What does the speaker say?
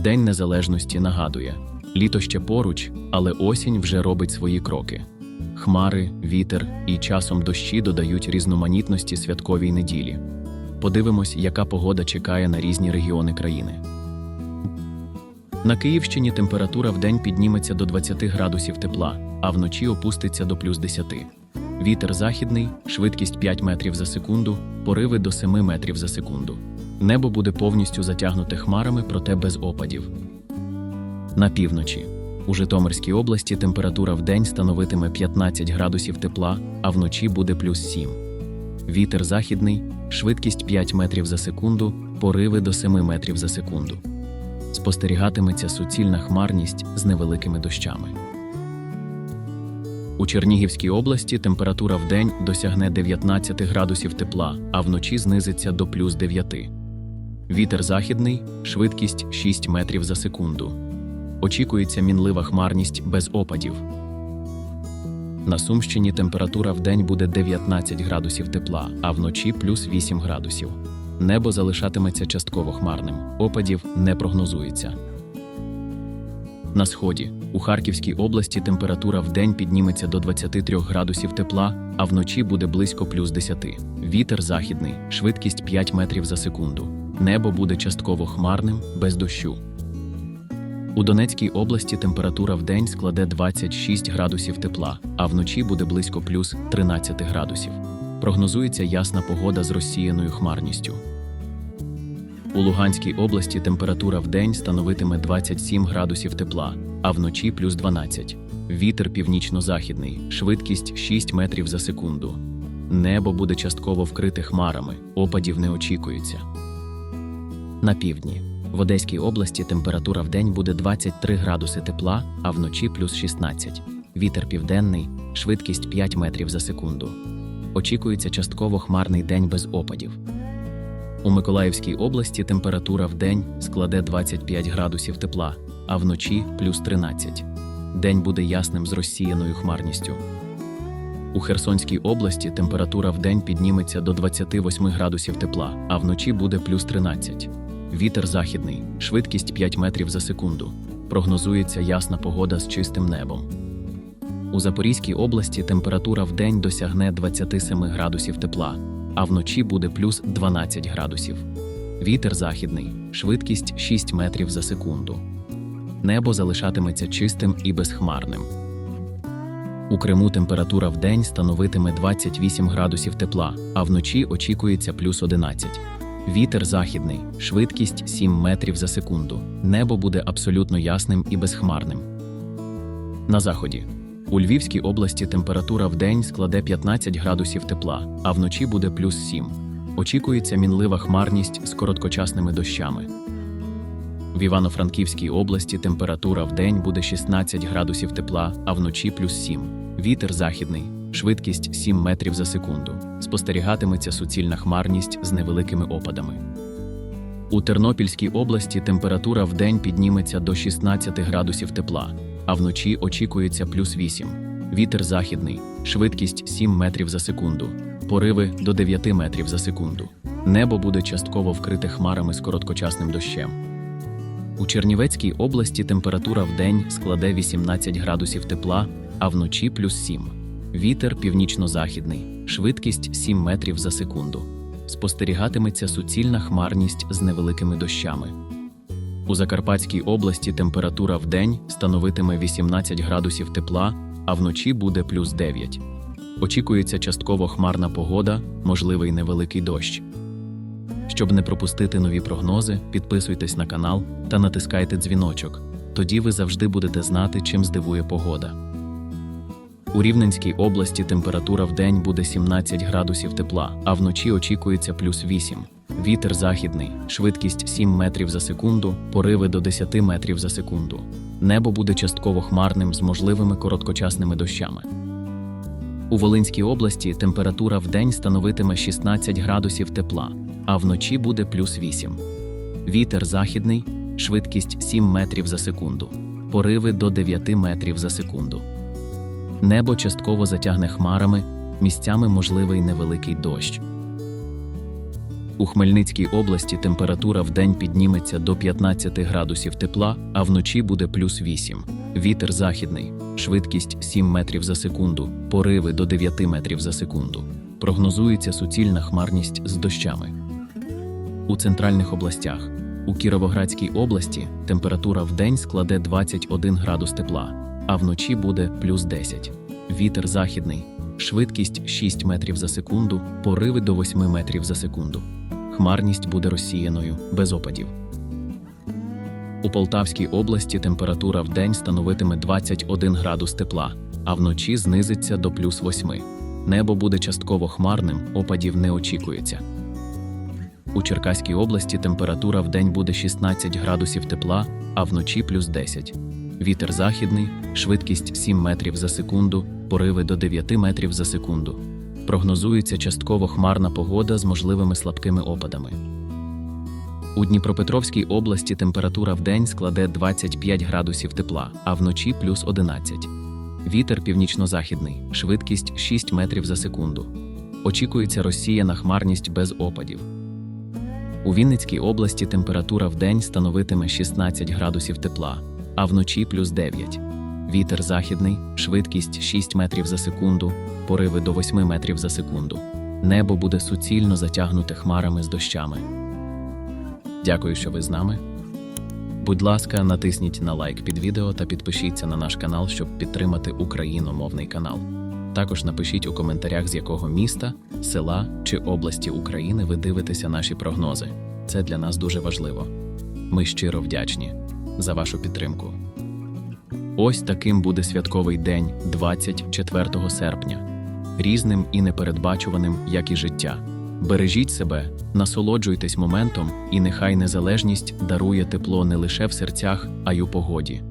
День Незалежності нагадує: літо ще поруч, але осінь вже робить свої кроки. Хмари, вітер і часом дощі додають різноманітності святковій неділі. Подивимось, яка погода чекає на різні регіони країни. На Київщині температура вдень підніметься до 20 градусів тепла, а вночі опуститься до плюс 10. Вітер західний, швидкість 5 метрів за секунду, пориви до 7 метрів за секунду. Небо буде повністю затягнуте хмарами, проте без опадів. На півночі. У Житомирській області температура вдень становитиме 15 градусів тепла, а вночі буде плюс 7. Вітер західний, швидкість 5 метрів за секунду, пориви до 7 метрів за секунду. Спостерігатиметься суцільна хмарність з невеликими дощами. У Чернігівській області температура вдень досягне 19 градусів тепла, а вночі знизиться до плюс 9. Вітер західний, швидкість 6 метрів за секунду. Очікується мінлива хмарність без опадів. На Сумщині температура вдень буде 19 градусів тепла, а вночі плюс 8 градусів. Небо залишатиметься частково хмарним, опадів не прогнозується. На сході у Харківській області температура вдень підніметься до 23 градусів тепла, а вночі буде близько плюс 10. Вітер західний, швидкість 5 метрів за секунду. Небо буде частково хмарним, без дощу. У Донецькій області температура вдень складе 26 градусів тепла, а вночі буде близько плюс 13 градусів. Прогнозується ясна погода з розсіяною хмарністю. У Луганській області температура вдень становитиме 27 градусів тепла, а вночі плюс 12. Вітер північно-західний, швидкість 6 метрів за секунду. Небо буде частково вкрите хмарами, опадів не очікується. На півдні. В Одеській області температура вдень буде 23 градуси тепла, а вночі плюс 16. Вітер південний, швидкість 5 метрів за секунду. Очікується частково хмарний день без опадів. У Миколаївській області температура вдень складе 25 градусів тепла, а вночі плюс 13. День буде ясним з розсіяною хмарністю. У Херсонській області температура вдень підніметься до 28 градусів тепла, а вночі буде плюс 13. Вітер західний, швидкість 5 метрів за секунду. Прогнозується ясна погода з чистим небом. У Запорізькій області температура вдень досягне 27 градусів тепла, а вночі буде плюс 12 градусів. Вітер західний, швидкість 6 метрів за секунду. Небо залишатиметься чистим і безхмарним. У Криму температура вдень становитиме 28 градусів тепла, а вночі очікується плюс 11. Вітер західний, швидкість 7 метрів за секунду. Небо буде абсолютно ясним і безхмарним. На заході. У Львівській області температура вдень складе 15 градусів тепла, а вночі буде плюс 7. Очікується мінлива хмарність з короткочасними дощами. В Івано-Франківській області температура вдень буде 16 градусів тепла, а вночі плюс 7. Вітер західний, швидкість 7 метрів за секунду. Спостерігатиметься суцільна хмарність з невеликими опадами. У Тернопільській області температура вдень підніметься до 16 градусів тепла, а вночі очікується плюс 8. Вітер західний, швидкість 7 метрів за секунду, пориви до 9 метрів за секунду. Небо буде частково вкрите хмарами з короткочасним дощем. У Чернівецькій області температура вдень складе 18 градусів тепла, а вночі плюс 7. Вітер північно-західний, швидкість 7 метрів за секунду. Спостерігатиметься суцільна хмарність з невеликими дощами. У Закарпатській області температура вдень становитиме 18 градусів тепла, а вночі буде плюс 9. Очікується частково хмарна погода, можливий невеликий дощ. Щоб не пропустити нові прогнози, підписуйтесь на канал та натискайте дзвіночок. Тоді ви завжди будете знати, чим здивує погода. У Рівненській області температура вдень буде 17 градусів тепла, а вночі очікується плюс 8. Вітер західний, швидкість 7 метрів за секунду, пориви до 10 метрів за секунду. Небо буде частково хмарним з можливими короткочасними дощами. У Волинській області температура вдень становитиме 16 градусів тепла, а вночі буде плюс 8. Вітер західний, швидкість 7 метрів за секунду, пориви до 9 метрів за секунду. Небо частково затягне хмарами, місцями можливий невеликий дощ. У Хмельницькій області температура вдень підніметься до 15 градусів тепла, а вночі буде плюс 8. Вітер західний, швидкість 7 метрів за секунду, пориви до 9 метрів за секунду. Прогнозується суцільна хмарність з дощами. У центральних областях. У Кіровоградській області температура вдень складе 21 градус тепла, а вночі буде плюс 10. Вітер західний, швидкість 6 метрів за секунду, пориви до 8 метрів за секунду. Хмарність буде розсіяною, без опадів. У Полтавській області температура вдень становитиме 21 градус тепла, а вночі знизиться до плюс 8. Небо буде частково хмарним, опадів не очікується. У Черкаській області температура вдень буде 16 градусів тепла, а вночі плюс 10. Вітер західний, швидкість 7 метрів за секунду, пориви до 9 метрів за секунду. Прогнозується частково хмарна погода з можливими слабкими опадами. У Дніпропетровській області температура вдень складе 25 градусів тепла, а вночі плюс 11. Вітер північно-західний, швидкість 6 метрів за секунду. Очікується розсіяна хмарність без опадів. У Вінницькій області температура вдень становитиме 16 градусів тепла, а вночі плюс 9. Вітер західний, швидкість 6 метрів за секунду, пориви до 8 метрів за секунду. Небо буде суцільно затягнуте хмарами з дощами. Дякую, що ви з нами. Будь ласка, натисніть на лайк під відео та підпишіться на наш канал, щоб підтримати україномовний канал. Також напишіть у коментарях, з якого міста, села чи області України ви дивитеся наші прогнози. Це для нас дуже важливо. Ми щиро вдячні за вашу підтримку. Ось таким буде святковий день 24 серпня, різним і непередбачуваним, як і життя. Бережіть себе, насолоджуйтесь моментом, і нехай незалежність дарує тепло не лише в серцях, а й у погоді.